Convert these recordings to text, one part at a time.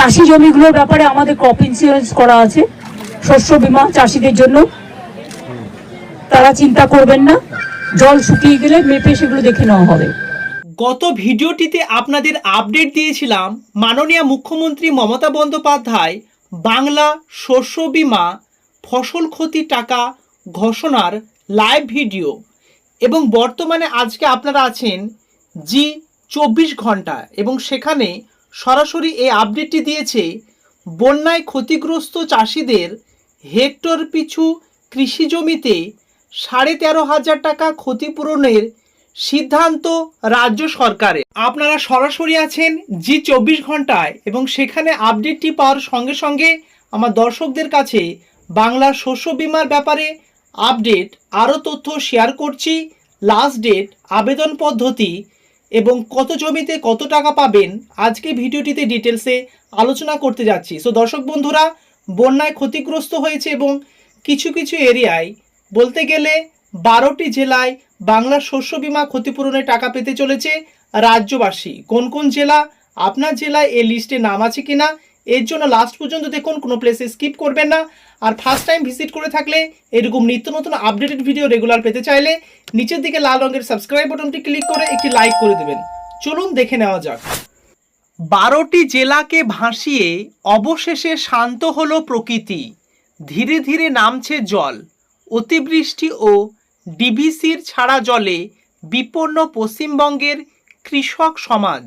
চাষি জমিগুলোর ব্যাপারে আমাদের ক্রপ ইন্স্যুরেন্স করা আছে, শস্য বীমা চাষিদের জন্য। তারা চিন্তা করবেন না, জল শুকিয়ে গেলে মেপে সেগুলো দেখে নেওয়া হবে। গত ভিডিওটিতে আপনাদের আপডেট দিয়েছিলাম মাননীয় মুখ্যমন্ত্রী মমতা বন্দ্যোপাধ্যায় বাংলা শস্য বীমা ফসল ক্ষতি টাকা ঘোষণার লাইভ ভিডিও এবং বর্তমানে আজকে আপনারা আছেন জি চব্বিশ ঘণ্টা। এবং সেখানে সরাসরি এই আপডেটটি দিয়েছে, বন্যায় ক্ষতিগ্রস্ত চাষিদের হেক্টর পিছু কৃষি জমিতে সাড়ে তেরো হাজার টাকা ক্ষতিপূরণের সিদ্ধান্ত রাজ্য সরকারের। আপনারা সরাসরি আছেন জি চব্বিশ ঘন্টায় এবং সেখানে আপডেটটি পাওয়ার সঙ্গে সঙ্গে আমার দর্শকদের কাছে বাংলা শস্য বীমার ব্যাপারে আপডেট আরও তথ্য শেয়ার করছি। লাস্ট ডেট আবেদন পদ্ধতি এবং কত জমিতে কত টাকা পাবেন, আজকে ভিডিওটিতে ডিটেলসে আলোচনা করতে যাচ্ছি। সো দর্শক বন্ধুরা, বন্যায় ক্ষতিগ্রস্ত হয়েছে এবং কিছু কিছু এরিয়ায় বলতে গেলে বারোটি জেলায় বাংলা শস্য বিমা ক্ষতিপূরণের টাকা পেতে চলেছে রাজ্যবাসী। কোন কোন জেলা, আপনার জেলায় এই লিস্টে নাম আছে কিনা এর জন্য লাস্ট পর্যন্ত দেখুন, কোনো প্লেসে স্কিপ করবেন না। আর ফার্স্ট টাইম ভিজিট করে থাকলে এরকম নিত্য নতুন আপডেটেড ভিডিও রেগুলার পেতে চাইলে নিচের দিকে লাল রঙের সাবস্ক্রাইব বাটনটি ক্লিক করে একটি লাইক করে দেবেন। চলুন দেখে নেওয়া যাক। বারোটি জেলাকে ভাসিয়ে অবশেষে শান্ত হলো প্রকৃতি। ধীরে ধীরে নামছে জল। অতিবৃষ্টি ও ডিভিসির ছাড়া জলে বিপন্ন পশ্চিমবঙ্গের কৃষক সমাজ।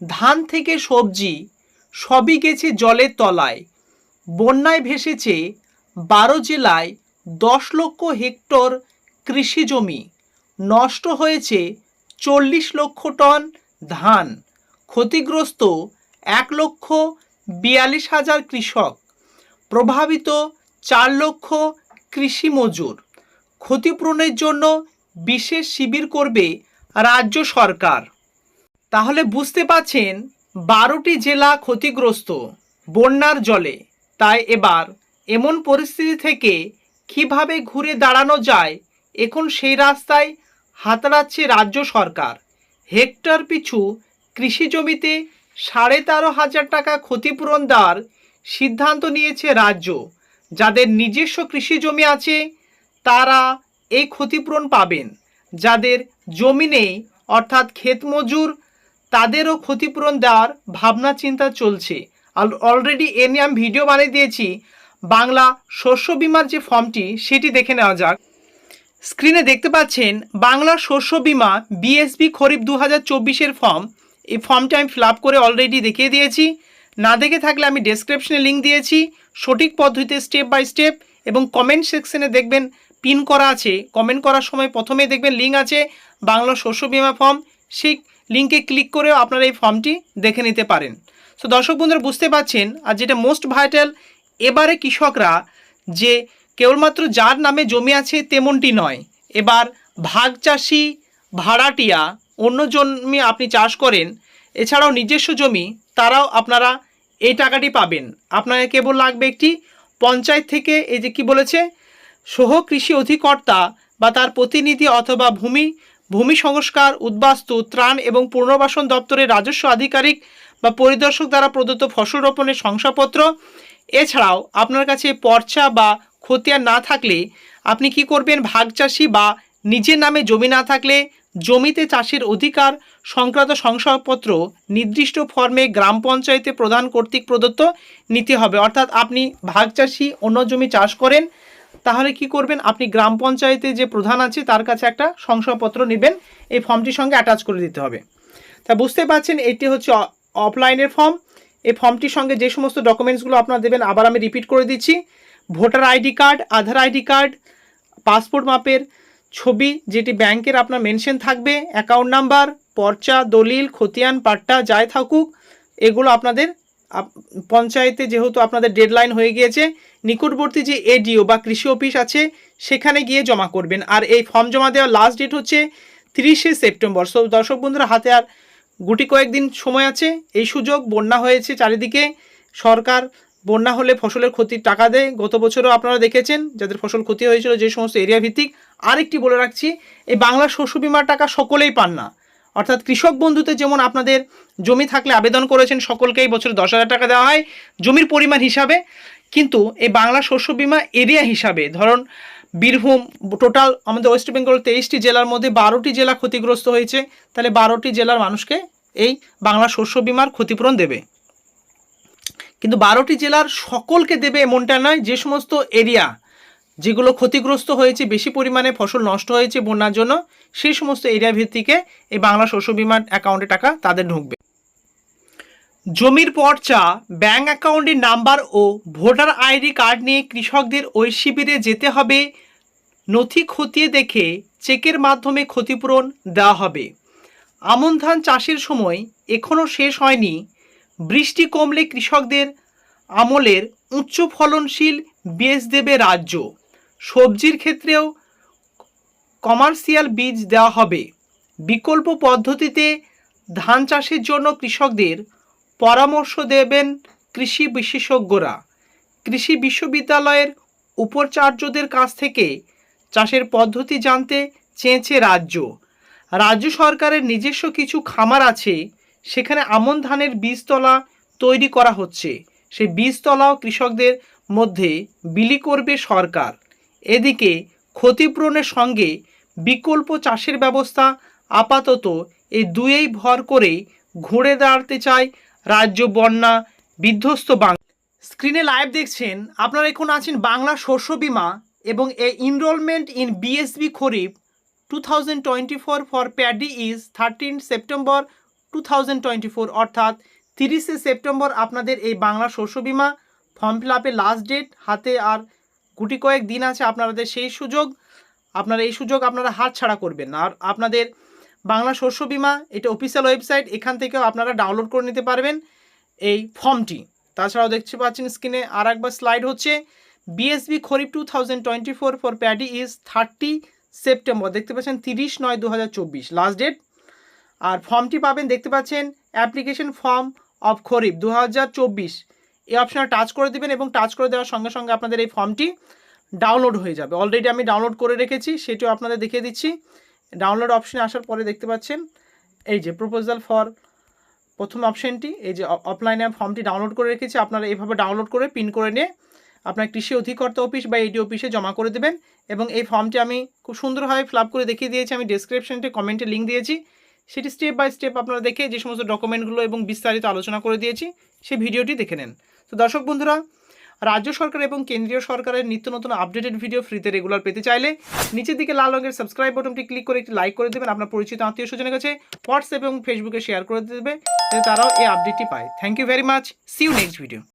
ধান থেকে সবজি সবই গেছে জলের তলায়। বন্যায় ভেসেছে বারো জেলায় দশ লক্ষ হেক্টর কৃষি জমি। নষ্ট হয়েছে চল্লিশ লক্ষ টন ধান। ক্ষতিগ্রস্ত এক লক্ষ বিয়াল্লিশ হাজার কৃষক। প্রভাবিত চার লক্ষ কৃষি মজুর। ক্ষতিপূরণের জন্য বিশেষ শিবির করবে রাজ্য সরকার। তাহলে বুঝতে পাচ্ছেন বারোটি জেলা ক্ষতিগ্রস্ত বন্যার জলে। তাই এবার এমন পরিস্থিতি থেকে কীভাবে ঘুরে দাঁড়ানো যায়, এখন সেই রাস্তায় হাতড়াচ্ছে রাজ্য সরকার। হেক্টর পিছু কৃষি জমিতে সাড়ে তেরো হাজার টাকা ক্ষতিপূরণ দেওয়ার সিদ্ধান্ত নিয়েছে রাজ্য। যাদের নিজস্ব কৃষি জমি আছে, তারা এই ক্ষতিপূরণ পাবেন। যাদের জমি নেই, অর্থাৎ ক্ষেত মজুর তাদেরও ক্ষতিপূরণ দেওয়ার ভাবনা চিন্তা চলছে। আর অলরেডি এ নিয়ে আমি ভিডিও বানিয়ে দিয়েছি। বাংলা শস্য বিমার যে ফর্মটি, সেটি দেখে নেওয়া যাক। স্ক্রিনে দেখতে পাচ্ছেন, বাংলা শস্য বীমা বিএসবি খরিফ দু হাজার চব্বিশের ফর্ম এই ফর্মটা আমি ফিল করে অলরেডি দেখিয়ে দিয়েছি। না দেখে থাকলে আমি ডেসক্রিপশনে লিঙ্ক দিয়েছি। সঠিক পদ্ধতিতে স্টেপ বাই স্টেপ এবং কমেন্ট সেকশনে দেখবেন পিন করা আছে। কমেন্ট করার সময় প্রথমে দেখবেন লিঙ্ক আছে, বাংলা শস্য বিমা ফর্ম সেই লিঙ্কে ক্লিক করেও আপনারা এই ফর্মটি দেখে নিতে পারেন। সো দর্শক বন্ধুরা, বুঝতে পারছেন? আর যেটা মোস্ট ভাইটাল এবারে কৃষকরা যে কেবলমাত্র যার নামে জমি আছে তেমনটি নয়। এবার ভাগ চাষি, ভাড়াটিয়া, অন্য জমি আপনি চাষ করেন, এছাড়াও নিজস্ব জমি, তারাও আপনারা এই টাকাটি পাবেন। আপনাকে কেবল লাগবে একটি পঞ্চায়েত থেকে এই যে কি বলেছে সহ কৃষি অধিকর্তা বা তার প্রতিনিধি অথবা ভূমি ভূমি সংস্কার, উদ্বাস্তু, ত্রাণ এবং পুনর্বাসন দপ্তরের রাজস্ব আধিকারিক বা পরিদর্শক দ্বারা প্রদত্ত ফসল রোপণের শংসাপত্র। এছাড়াও আপনার কাছে পর্চা বা খতিয়ান না থাকলে আপনি কি করবেন? ভাগ চাষি বা নিজের নামে জমি না থাকলে জমিতে চাষের অধিকার সংক্রান্ত শংসাপত্র নির্দিষ্ট ফর্মে গ্রাম পঞ্চায়েতে প্রধান কর্তৃক প্রদত্ত নিতে হবে। অর্থাৎ আপনি ভাগ চাষি, অন্য জমি চাষ করেন তাহলে কি করবেন? আপনি গ্রাম পঞ্চায়েতে যে প্রধান আছে, তার কাছে একটা শংসাপত্র নেবেন। এই ফর্মটির সঙ্গে অ্যাটাচ করে দিতে হবে। তা বুঝতে পারছেন, এটি হচ্ছে অফলাইনের ফর্ম এই ফর্মটির সঙ্গে যে সমস্ত ডকুমেন্টসগুলো আপনারা দেবেন, আবার আমি রিপিট করে দিচ্ছি। Voter ID card Aadhaar ID card passport মাপের ছবি, যেটি ব্যাংকের আপনার মেনশন থাকবে অ্যাকাউন্ট নাম্বার পর্চা, দলিল, খতিয়ান, পাট্টা, যাই থাকুক, এগুলো আপনাদের আপ- পঞ্চায়েতে যেহেতু আপনাদের ডেডলাইন হয়ে গিয়েছে, নিকটবর্তী যে এডিও বা কৃষি অফিস আছে, সেখানে গিয়ে জমা করবেন। আর এই ফর্ম জমা দেওয়ার লাস্ট ডেট হচ্ছে তিরিশে সেপ্টেম্বর। সো দর্শক বন্ধুরা, হাতে আর গুটি কয়েকদিন সময় আছে। এই সুযোগ, বন্যা হয়েছে চারিদিকে। সরকার বন্যা হলে ফসলের ক্ষতির টাকা দেয়। গত বছরও আপনারা দেখেছেন, যাদের ফসল ক্ষতি হয়েছিল যে সমস্ত এরিয়া ভিত্তিক, আরেকটি বলে রাখছি, এই বাংলা শস্য বিমার টাকা সকলেই পান না। অর্থাৎ কৃষক বন্ধুতে যেমন আপনাদের জমি থাকলে আবেদন করেছেন, সকলকেই বছরে দশ হাজার টাকা দেওয়া হয় জমির পরিমাণ হিসাবে। কিন্তু এই বাংলা শস্য বীমা এরিয়া হিসাবে, ধরুন বীরভূম, টোটাল আমাদের ওয়েস্ট বেঙ্গল তেইশটি জেলার মধ্যে বারোটি জেলা ক্ষতিগ্রস্ত হয়েছে, তাহলে বারোটি জেলার মানুষকে এই বাংলা শস্য বিমার ক্ষতিপূরণ দেবে। কিন্তু বারোটি জেলার সকলকে দেবে এমনটা নয়, যে সমস্ত এরিয়া যেগুলো ক্ষতিগ্রস্ত হয়েছে, বেশি পরিমাণে ফসল নষ্ট হয়েছে বন্যার জন্য, সেই সমস্ত এরিয়া ভিত্তিকে এই বাংলা শস্য বিমার অ্যাকাউন্টে টাকা তাদের ঢুকবে। জমির পর্চা ব্যাঙ্ক অ্যাকাউন্টের নাম্বার ও ভোটার আইডি কার্ড নিয়ে কৃষকদের ওই শিবিরে যেতে হবে। নথি খতিয়ে দেখে চেকের মাধ্যমে ক্ষতিপূরণ দেওয়া হবে। আমন ধান চাষের সময় এখনও শেষ হয়নি। বৃষ্টি কমলে কৃষকদের আমলের উচ্চ ফলনশীল বীজ দেবে রাজ্য। সবজির ক্ষেত্রেও কমার্শিয়াল বীজ দেওয়া হবে। বিকল্প পদ্ধতিতে ধান চাষের জন্য কৃষকদের পরামর্শ দেবেন কৃষি বিশেষজ্ঞরা। কৃষি বিশ্ববিদ্যালয়ের উপাচার্যদের কাছ থেকে চাষের পদ্ধতি জানতে চেয়েছে রাজ্য। রাজ্য সরকারের নিজস্ব কিছু খামার আছে, সেখানে আমন ধানের বীজতলা তৈরি করা হচ্ছে। সেই বীজতলাও কৃষকদের মধ্যে বিলি করবে সরকার। এদিকে ক্ষতিপূরণের সঙ্গে বিকল্প চাষের ব্যবস্থা আপাতত এই দুয়েই ভর করে ঘুরে দাঁড়াতে চায় রাজ্য বন্যা বিধ্বস্ত বাংলা স্ক্রিনে লাইভ দেখছেন, আপনারা এখন আছেন বাংলা শস্য বীমা এবং এ enrollment in BSB kharif two thousand twenty four for paddy is thirteen September two thousand twenty four অর্থাৎ তিরিশে সেপ্টেম্বর আপনাদের এই বাংলা শস্য বীমা ফর্ম ফিল আপের লাস্ট ডেট হাতে আর গুটি কয়েক দিন আছে আপনাদের সেই সুযোগ, আপনারা এই সুযোগ আপনারা হাত ছাড়া করবেন আর আপনাদের বাংলা শস্য বীমা, এটা অফিসিয়াল ওয়েবসাইট এখান থেকেও আপনারা ডাউনলোড করে নিতে পারবেন এই ফর্মটি। তাছাড়াও দেখতে পাচ্ছেন স্ক্রিনে আর একবার স্লাইড হচ্ছে। BSB kharif two thousand twenty four for paddy is thirty September দেখতে পাচ্ছেন তিরিশ নয় দু লাস্ট ডেট আর ফর্মটি পাবেন, দেখতে পাচ্ছেন অ্যাপ্লিকেশন ফর্ম অফ খরিফ দু হাজার চব্বিশ। এই অপশনে টাচ করে দেবেন এবং টাচ করে দেওয়ার সঙ্গে সঙ্গে আপনাদের এই ফর্মটি ডাউনলোড হয়ে যাবে। অলরেডি আমি ডাউনলোড করে রেখেছি, সেটিও আপনাদের দেখিয়ে দিচ্ছি। ডাউনলোড অপশনে আসার পরে দেখতে পাচ্ছেন, এই যে প্রপোজাল ফর প্রথম অপশনটি এই যে অফলাইনে ফর্মটি ডাউনলোড করে রেখেছি, আপনারা এইভাবে ডাউনলোড করে পিন করে নিয়ে আপনার কৃষি অধিকর্তা অফিস বা এডি অফিসে জমা করে দেবেন এবং এই ফর্মটি আমি খুব সুন্দরভাবে ফিল করে দেখিয়ে দিয়েছি, আমি ডেসক্রিপশনটি কমেন্টে লিঙ্ক দিয়েছি। সেটি স্টেপ বাই স্টেপ আপনারা দেখে যে সমস্ত ডকুমেন্টগুলো এবং বিস্তারিত আলোচনা করে দিয়েছি, সেই ভিডিওটি দেখে নেন। তো দর্শক বন্ধুরা, রাজ্য সরকার এবং কেন্দ্রীয় সরকারের নিত্য নতুন আপডেটেড ভিডিও ফ্রিতে রেগুলার পেতে চাইলে নিচের দিকে লাল রঙের সাবস্ক্রাইব বাটনটি ক্লিক করে একটি লাইক করে দেবেন, আপনার পরিচিত আত্মীয় স্বজনের কাছে। হোয়াটসঅ্যাপ এবং ফেসবুকে শেয়ার করে দেবে তারাও এই আপডেটটি পায়। Thank you very much see you next video